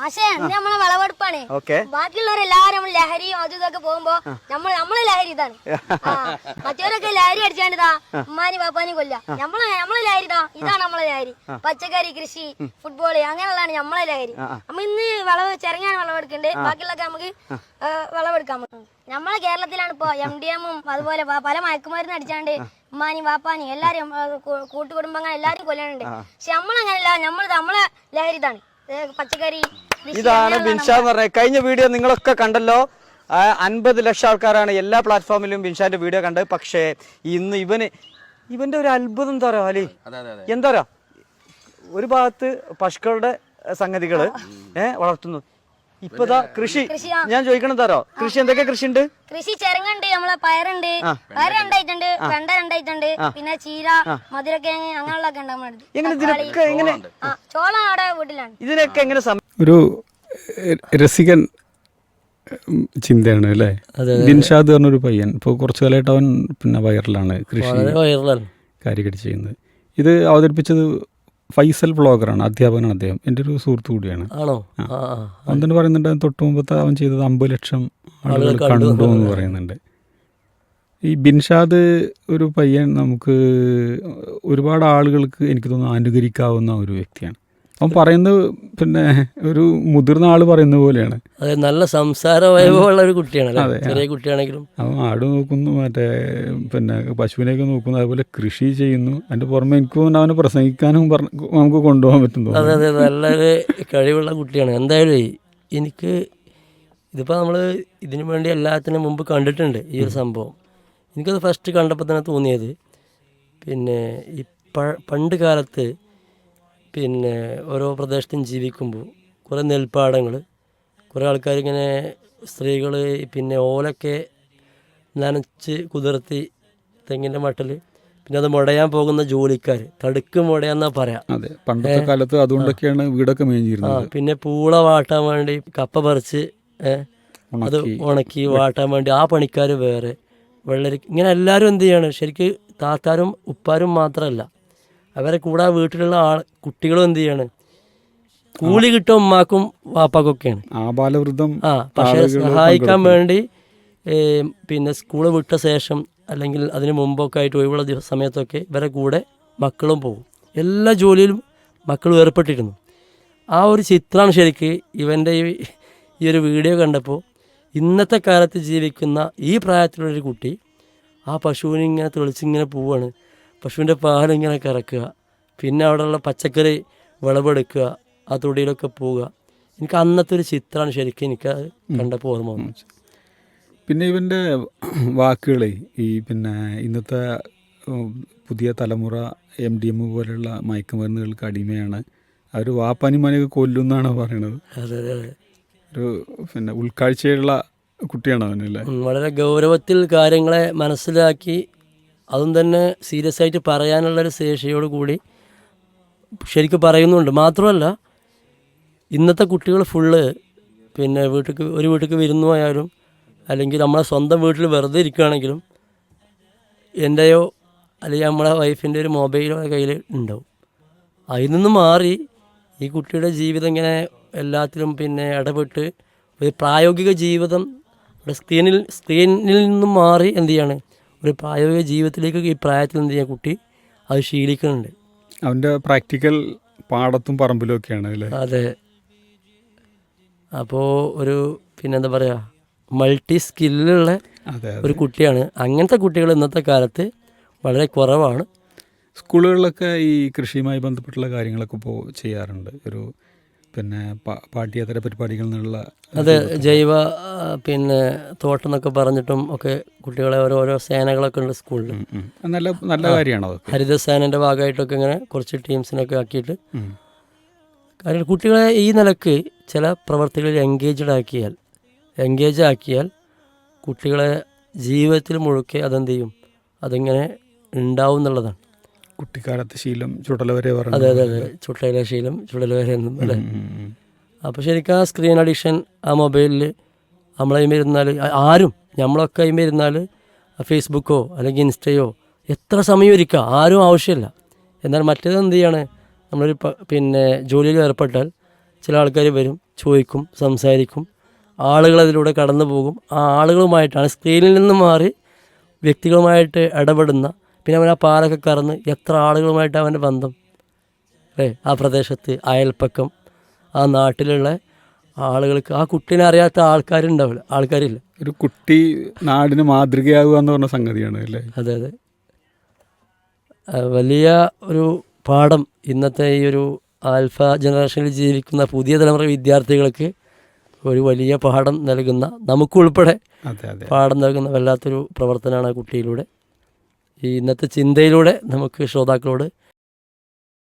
പക്ഷേ നമ്മളെ വിളവെടുപ്പാണ്. ബാക്കിയുള്ളവരെല്ലാരും നമ്മൾ ലഹരിയും അതും ഇതൊക്കെ പോകുമ്പോ നമ്മൾ നമ്മളെ ലഹരി ഇതാണ്. മറ്റവരൊക്കെ ലഹരി അടിച്ചാണ്ടിതാ ഉമ്മാനി പാപ്പാനി കൊല്ല നമ്മളെ നമ്മളെ ലഹരി ഇതാ ഇതാണ് നമ്മളെ ലഹരി. പച്ചക്കറി കൃഷി ഫുട്ബോൾ അങ്ങനെയുള്ളതാണ് നമ്മളെ ലഹരി. നമ്മ ഇന്ന് വിളവ് ചെറങ്ങാണ് വിളവെടുക്കണ്ടേ ബാക്കിയുള്ളൊക്കെ നമുക്ക് വിളവെടുക്കാൻ നമ്മളെ കേരളത്തിലാണ് ഇപ്പോ എം ഡി എമ്മും അതുപോലെ പല മയക്കുമരുന്ന് അടിച്ചാണ്ട് ഉമ്മാനി പാപ്പാനി എല്ലാരും കൂട്ടുകുടുംബങ്ങൾ എല്ലാരും കൊല്ലാനുണ്ട്. പക്ഷെ നമ്മളങ്ങനെയല്ല നമ്മൾ നമ്മളെ ലഹരി ഇതാണ്. പച്ചക്കറി ഇതാണ് ബിൻഷാ എന്ന് പറഞ്ഞത് കഴിഞ്ഞ വീഡിയോ നിങ്ങളൊക്കെ കണ്ടല്ലോ. അൻപത് ലക്ഷം ആൾക്കാരാണ് എല്ലാ പ്ലാറ്റ്ഫോമിലും ബിൻഷാന്റെ വീഡിയോ കണ്ടത്. പക്ഷേ ഇന്ന് ഇവന് ഇവന്റെ ഒരു അത്ഭുതം എന്താ പറയാ അലി? എന്താ ഒരു ഭാഗത്ത് പശുക്കളുടെ സംഗതികൾ ഏഹ് വളർത്തുന്നു. ഇപ്പതാ കൃഷി. ഞാൻ ചോദിക്കണം തരോ കൃഷി എന്തൊക്കെ കൃഷി ഉണ്ട് കൃഷി ചെരങ്ങുണ്ട് നമ്മളെ പയറുണ്ട്. പയർ രണ്ടായിട്ടുണ്ട് വെണ്ട രണ്ടായിട്ടുണ്ട് പിന്നെ ചീര മധുരക്കിഴങ്ങ് അങ്ങനെയുള്ളതൊക്കെ ഉണ്ട് എങ്ങനെ ചോളം അവിടെ വീട്ടിലാണ്. ഇതിനൊക്കെ എങ്ങനെ ഒരു രസികൻ ചിന്തയാണ് അല്ലേ? ദിൻഷാദ് പറഞ്ഞൊരു പയ്യൻ. ഇപ്പോൾ കുറച്ചു കാലമായിട്ട് അവൻ പിന്നെ വൈറലാണ് കൃഷി കാര്യമായിട്ട് ചെയ്യുന്നത്. ഇത് അവതരിപ്പിച്ചത് ഫൈസൽ വ്ളോഗറാണ് അധ്യാപകനാണ് അദ്ദേഹം. എന്റെ ഒരു സുഹൃത്തു കൂടിയാണ്. അവൻ തന്നെ പറയുന്നുണ്ട് തൊട്ട് മുമ്പത്തെ അവൻ ചെയ്തത് അമ്പത് ലക്ഷം ആളുകൾ കണ്ടു. എന്ന് പറയുന്നുണ്ട്. ഈ ബിൻഷാദ് ഒരു പയ്യൻ നമുക്ക് ഒരുപാട് ആളുകൾക്ക് എനിക്ക് തോന്നുന്നു അനുകരിക്കാവുന്ന ഒരു വ്യക്തിയാണ്. അവൻ പറയുന്നത് പിന്നെ ഒരു മുതിർന്ന ആൾ പറയുന്ന പോലെയാണ്. അതെ നല്ല സംസാര വൈഭവമുള്ള ഒരു കുട്ടിയാണ് ചെറിയ കുട്ടിയാണെങ്കിലും. അവൻ ആട് നോക്കുന്നു മറ്റേ പിന്നെ പശുവിനെയൊക്കെ നോക്കുന്നു അതുപോലെ കൃഷി ചെയ്യുന്നു. അതിന്റെ പുറമെ എനിക്ക് അവനെ പ്രസംഗിക്കാനും പറഞ്ഞ് നമുക്ക് കൊണ്ടുപോകാൻ പറ്റുന്നു. അതെ അതെ നല്ലൊരു കഴിവുള്ള കുട്ടിയാണ്. എന്തായാലും എനിക്ക് ഇതിപ്പോൾ നമ്മൾ ഇതിനു വേണ്ടി എല്ലാത്തിനും മുമ്പ് കണ്ടിട്ടുണ്ട് ഈ ഒരു സംഭവം. എനിക്കത് ഫസ്റ്റ് കണ്ടപ്പോൾ തന്നെ തോന്നിയത്. പിന്നെ ഈ പണ്ട് കാലത്ത് പിന്നെ ഓരോ പ്രദേശത്തും ജീവിക്കുമ്പോൾ കുറേ നെൽപ്പാടങ്ങൾ കുറേ ആൾക്കാരിങ്ങനെ സ്ത്രീകൾ പിന്നെ ഓലൊക്കെ നനച്ച് കുതിർത്തി തെങ്ങിന്റെ മട്ടിൽ പിന്നെ അത് മുടയാൻ പോകുന്ന ജോലിക്കാർ. തടുക്ക് മുടയാന്നാ പറയാം. അതെ പണ്ടത്തെ കാലത്ത് അതുകൊണ്ടൊക്കെയാണ് വീടൊക്കെ ആ മേഞ്ഞിരുന്നത് പിന്നെ പൂള വാട്ടാൻ വേണ്ടി കപ്പ പറിച്ച് അത് ഉണക്കി വാട്ടാൻ വേണ്ടി ആ പണിക്കാർ വേറെ. വെള്ളരി ഇങ്ങനെ എല്ലാവരും എന്ത് ചെയ്യാണ്? ശരിക്ക് താത്താരും ഉപ്പാരും മാത്രമല്ല അവരെ കൂടെ വീട്ടിലുള്ള ആൾ കുട്ടികളും എന്ത് ചെയ്യാണ്? കൂലി കിട്ടും ഉമ്മാക്കും വാപ്പാക്കൊക്കെയാണ്. ആ ബാലവൃദ്ധം ആ പക്ഷേ സഹായിക്കാൻ വേണ്ടി പിന്നെ സ്കൂൾ വിട്ട ശേഷം അല്ലെങ്കിൽ അതിന് മുമ്പൊക്കെ ആയിട്ട് ഒഴിവുള്ള ദിവസ സമയത്തൊക്കെ ഇവരെ കൂടെ മക്കളും പോകും എല്ലാ ജോലിയിലും മക്കളും ഏർപ്പെട്ടിരുന്നു ആ ഒരു ചിത്രമാണ് ശരിക്ക് ഇവന്റെ ഈ ഈ ഒരു വീഡിയോ കണ്ടപ്പോൾ ഇന്നത്തെ കാലത്ത് ജീവിക്കുന്ന ഈ പ്രായത്തിലുള്ളൊരു കുട്ടി ആ പശുവിനെ ഇങ്ങനെ തെളിച്ചിങ്ങനെ പോവാണ്. പശുവിന്റെ പാലിങ്ങനെ കറക്കുക. പിന്നെ അവിടെയുള്ള പച്ചക്കറി വിളവെടുക്കുക. ആ തൊടിയിലൊക്കെ പോവുക. എനിക്ക് അന്നത്തെ ഒരു ചിത്രമാണ് ശരിക്കും എനിക്ക് കണ്ടപ്പോൾ ഓർമ്മ വന്നത്. പിന്നെ ഇവന്റെ വാക്കുകളെ ഈ പിന്നെ ഇന്നത്തെ പുതിയ തലമുറ എം ഡി എം പോലെയുള്ള മയക്കുമരുന്നുകൾക്ക് അടിമയാണ്. അവർ വാപ്പാനിമാനെയൊക്കെ കൊല്ലുന്നാണ് പറയണത്? അതെ അതെ അതെ. ഒരു പിന്നെ ഉൾക്കാഴ്ചയുള്ള കുട്ടിയാണ് അവനല്ലേ? വളരെ ഗൗരവത്തിൽ കാര്യങ്ങളെ മനസ്സിലാക്കി അതും തന്നെ സീരിയസ് ആയിട്ട് പറയാനുള്ളൊരു ശേഷിയോട് കൂടി ശരിക്കും പറയുന്നുണ്ട്. മാത്രമല്ല ഇന്നത്തെ കുട്ടികൾ ഫുള്ള് പിന്നെ വീട്ടിൽ ഒരു വീട്ടിലേക്ക് വരുന്നു ആയാലും അല്ലെങ്കിൽ നമ്മളെ സ്വന്തം വീട്ടിൽ വെറുതെ ഇരിക്കുകയാണെങ്കിലും എന്റെയോ അല്ലെങ്കിൽ നമ്മളെ വൈഫിന്റെ ഒരു മൊബൈലോ കയ്യിൽ ഉണ്ടാവും. അതിൽ നിന്ന് മാറി ഈ കുട്ടിയുടെ ജീവിതം ഇങ്ങനെ എല്ലാത്തിലും പിന്നെ ഇടപെട്ട് ഒരു പ്രായോഗിക ജീവിതം സ്ക്രീനിൽ സ്ക്രീനിൽ നിന്നും മാറി എന്ത് ചെയ്യാണ്? ഒരു പ്രായോഗിക ജീവിതത്തിലേക്ക് ഈ പ്രായത്തിൽ എന്ത് ചെയ്യാൻ കുട്ടി? അത് ശീലിക്കുന്നുണ്ട്. അവന്റെ പ്രാക്ടിക്കൽ പാടത്തും പറമ്പിലും ഒക്കെയാണ് അല്ലേ? അതെ. അപ്പോൾ ഒരു പിന്നെന്താ പറയുക മൾട്ടി സ്കില്ലുള്ള ഒരു കുട്ടിയാണ്. അങ്ങനത്തെ കുട്ടികൾ ഇന്നത്തെ കാലത്ത് വളരെ കുറവാണ്. സ്കൂളുകളിലൊക്കെ ഈ കൃഷിയുമായി ബന്ധപ്പെട്ടുള്ള കാര്യങ്ങളൊക്കെ ഇപ്പോൾ ചെയ്യാറുണ്ട്. ഒരു പിന്നെ പാഠ്യേതര പരിപാടികളിൽ നിന്നുള്ള അത് ജൈവ പിന്നെ തോട്ടം എന്നൊക്കെ പറഞ്ഞിട്ടും ഒക്കെ കുട്ടികളെ ഓരോരോ സേനകളൊക്കെ ഉണ്ട് സ്കൂളിൽ നല്ല നല്ല കാര്യമാണ് ഹരിതസേനന്റെ ഭാഗമായിട്ടൊക്കെ ഇങ്ങനെ കുറച്ച് ടീംസിനൊക്കെ ആക്കിയിട്ട്. കാര്യം കുട്ടികളെ ഈ നിലയ്ക്ക് ചില പ്രവർത്തികളിൽ എൻഗേജ്ഡ് ആക്കിയാൽ എൻഗേജ് ആക്കിയാൽ കുട്ടികളെ ജീവിതത്തിൽ മുഴുക്കെ അതെന്ത് ചെയ്യും? അതിങ്ങനെ ഉണ്ടാവും എന്നുള്ളതാണ്. കുട്ടിക്കാലത്ത് ശീലം ചുടല വരെ പറഞ്ഞു അതെ അതെ അതെ. ചുട്ടയിലെ ശീലം ചുടലവരെ എന്നും അല്ലേ. അപ്പോൾ ശരിക്കും ആ സ്ക്രീൻ അഡിക്ഷൻ ആ മൊബൈലിൽ നമ്മളതിന്മേൽ ഇരുന്നാൽ ആരും നമ്മളൊക്കെ അതിന്മേൽ ഇരുന്നാൽ ഫേസ്ബുക്കോ അല്ലെങ്കിൽ ഇൻസ്റ്റയോ എത്ര സമയം ഇരിക്കുക ആരും ആവശ്യമില്ല. എന്നാൽ മറ്റേത് എന്ത് ചെയ്യാണ്? നമ്മളൊരു പിന്നെ ജോലിയിൽ ഏർപ്പെട്ടാൽ ചില ആൾക്കാർ വരും ചോദിക്കും സംസാരിക്കും. ആളുകൾ അതിലൂടെ കടന്നു പോകും ആ ആളുകളുമായിട്ടാണ് സ്ക്രീനിൽ നിന്ന് മാറി വ്യക്തികളുമായിട്ട് ഇടപെടുന്ന പിന്നെ അവൻ ആ പാലൊക്കെ കറന്ന് എത്ര ആളുകളുമായിട്ട് അവന്റെ ബന്ധം? അല്ലേ ആ പ്രദേശത്ത് അയൽപ്പക്കം ആ നാട്ടിലുള്ള ആളുകൾക്ക് ആ കുട്ടീനെ അറിയാത്ത ആൾക്കാരുണ്ടാവില്ല ആൾക്കാരില്ല. ഒരു കുട്ടി നാടിന് മാതൃകയാകുക എന്ന് പറഞ്ഞ സംഗതിയാണ് അല്ലേ? അതെ അതെ. വലിയ ഒരു പാഠം ഇന്നത്തെ ഈ ഒരു ആൽഫ ജനറേഷനിൽ ജീവിക്കുന്ന പുതിയ തലമുറ വിദ്യാർത്ഥികൾക്ക് ഒരു വലിയ പാഠം നൽകുന്ന നമുക്കുൾപ്പെടെ പാഠം നൽകുന്ന വല്ലാത്തൊരു പ്രവർത്തനമാണ് ആ കുട്ടിയിലൂടെ. ഈ ഇന്നത്തെ ചിന്തയിലൂടെ നമുക്ക് ശ്രോതാക്കളോട്